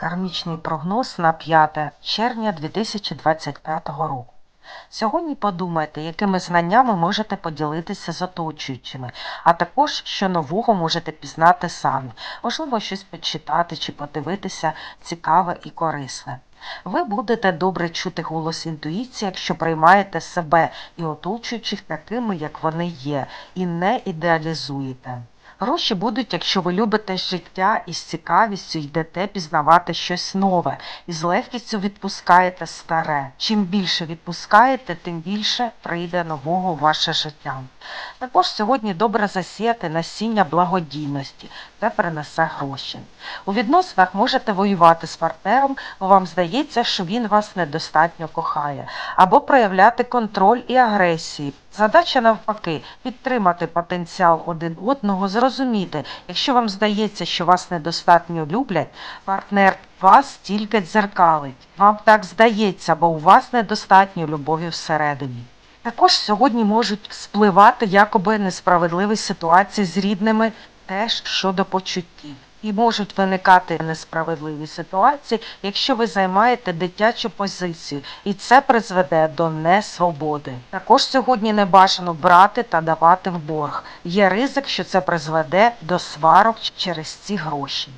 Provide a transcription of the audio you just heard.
Кармічний прогноз на 5 червня 2025 року. Сьогодні подумайте, якими знаннями можете поділитися з оточуючими, а також що нового можете пізнати самі, можливо, щось почитати чи подивитися цікаве і корисне. Ви будете добре чути голос інтуїції, якщо приймаєте себе і оточуючих такими, як вони є, і не ідеалізуєте. Гроші будуть, якщо ви любите життя і з цікавістю йдете пізнавати щось нове і з легкістю відпускаєте старе. Чим більше відпускаєте, тим більше прийде нового в ваше життя. Також сьогодні добре засіяти насіння благодійності, це принесе гроші. У відносинах можете воювати з партнером, бо вам здається, що він вас недостатньо кохає, або проявляти контроль і агресії. Задача навпаки підтримати потенціал один одного, зрозуміти, якщо вам здається, що вас недостатньо люблять, партнер вас тільки дзеркалить. Вам так здається, бо у вас недостатньо любові всередині. Також сьогодні можуть спливати якоби несправедливі ситуації з рідними теж щодо почуттів. І можуть виникати несправедливі ситуації, якщо ви займаєте дитячу позицію, і це призведе до несвободи. Також сьогодні не бажано брати та давати в борг. Є ризик, що це призведе до сварок через ці гроші.